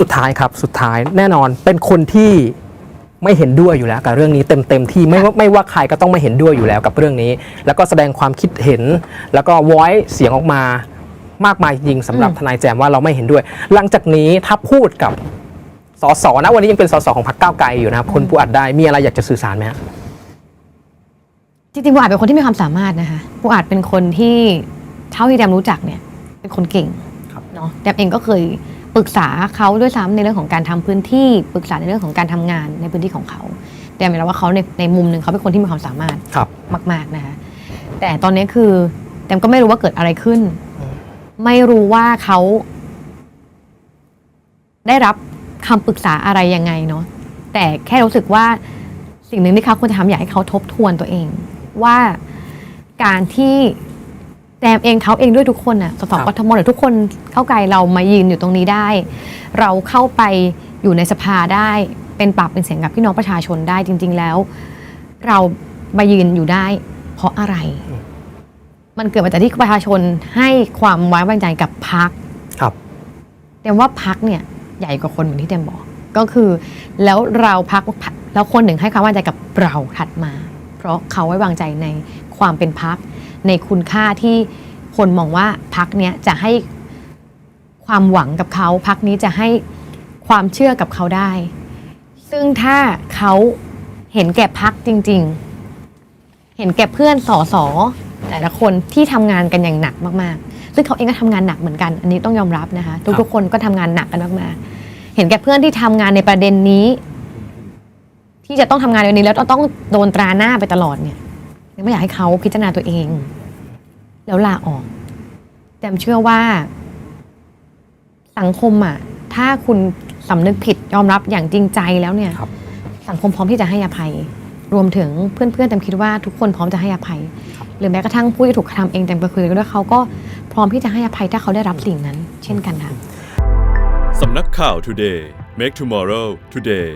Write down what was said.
สุดท้ายครับสุดท้ายแน่นอนเป็นคนที่ไม่เห็นด้วยอยู่แล้วกับเรื่องนี้เต็มเต็มๆที่ไม่ว่าไม่ว่าใครก็ต้องไม่เห็นด้วยอยู่แล้วกับเรื่องนี้ แล้วก็แสดงความคิดเห็น แล้วก็ voice เสียงออกมามากมายจริงสำหรับทนายแจมว่าเราไม่เห็นด้วย หลังจากนี้ถ้าพูดกับสสนะวันนี้ยังเป็นสสของพรรคก้าวไกลอยู่นะครับคุณผู้อัดได้มีอะไรอยากจะสื่อสารไหมฮะจริงๆปูอาจเป็นคนที่มีความสามารถนะคะปูอาจเป็นคนที่เท่าที่แดมรู้จักเนี่ยเป็นคนเก่งครับเนาะแดมเองก็เคย ปรึกษาเขาด้วยซ้ำในเรื่องของการทำพื้นที่ปรึกษาในเรื่องของการทำงานในพื้นที่ของเขาแดมเห็นแล้วว่าเขาในในมุมหนึ่งเขาเป็นคนที่มีความสามารถครับมาก ๆนะคะแต่ตอนนี้คือแดมก็ไม่รู้ว่าเกิดอะไรขึ้นอืมไม่รู้ว่าเขาได้รับคำปรึกษาอะไรยังไงเนาะแต่แค่รู้สึกว่าสิ่งหนึ่งที่เขาควรจะทำอยากให้เขาทบทวนตัวเอง ว่าการที่ แดมเองเขาเองด้วยทุกคนน่ะสสครับกทมหรือทุกคนเข้าไกลเรามายืนอยู่ตรงนี้ได้ เราเข้าไปอยู่ในสภาได้เป็นปากเป็นเสียงกับพี่น้องประชาชนได้จริง ๆแล้ว เรามายืนอยู่ได้ เพราะอะไร มันเกิดมาจากที่ประชาชนให้ความไว้วางใจกับพักครับเต็มว่าพักเนี่ยใหญ่กว่าคนเหมือนที่เต็มบอก ก็คือ แล้วเราพักแล้วคนหนึ่งให้ความไว้วางใจกับเราถัดมา เพราะเขาไว้วางใจในความเป็นพัก ในคุณค่าที่คนมองว่าพักเนี้ยจะให้ความหวังกับเขาพักนี้จะให้ความเชื่อกับเขาได้ ซึ่งถ้าเขาเห็นแก่พักจริง ๆ เห็นแก่เพื่อนสอสอแต่ละคนที่ทำงานกันอย่างหนักมากๆ ซึ่งเขาเองก็ทำงานหนักเหมือนกัน อันนี้ต้องยอมรับนะคะ ทุกๆคนก็ทำงานหนักกันมากๆ เห็นแก่เพื่อนที่ทำงานในประเด็นนี้ ที่จะต้องทำงานในวันนี้แล้วต้องโดนตราหน้าไปตลอดเนี่ย ไม่อยากให้เขาพิจารณาตัวเอง แล้วลาออก แต่เชื่อว่า สังคมอะ ถ้าคุณสำนึกผิดยอมรับอย่างจริงใจแล้วเนี่ยครับสังคมพร้อมที่จะให้อภัย รวมถึงเพื่อนๆแตมคิดว่าทุกคนพร้อมจะให้อภัย หรือแม้กระทั่งผู้ที่ถูกกระทำเองแตมไปคุยกันด้วยเขาก็พร้อมที่จะให้อภัยถ้าเขาได้รับสิ่งนั้น เช่นกันค่ะสำนักข่าว Today Make Tomorrow Today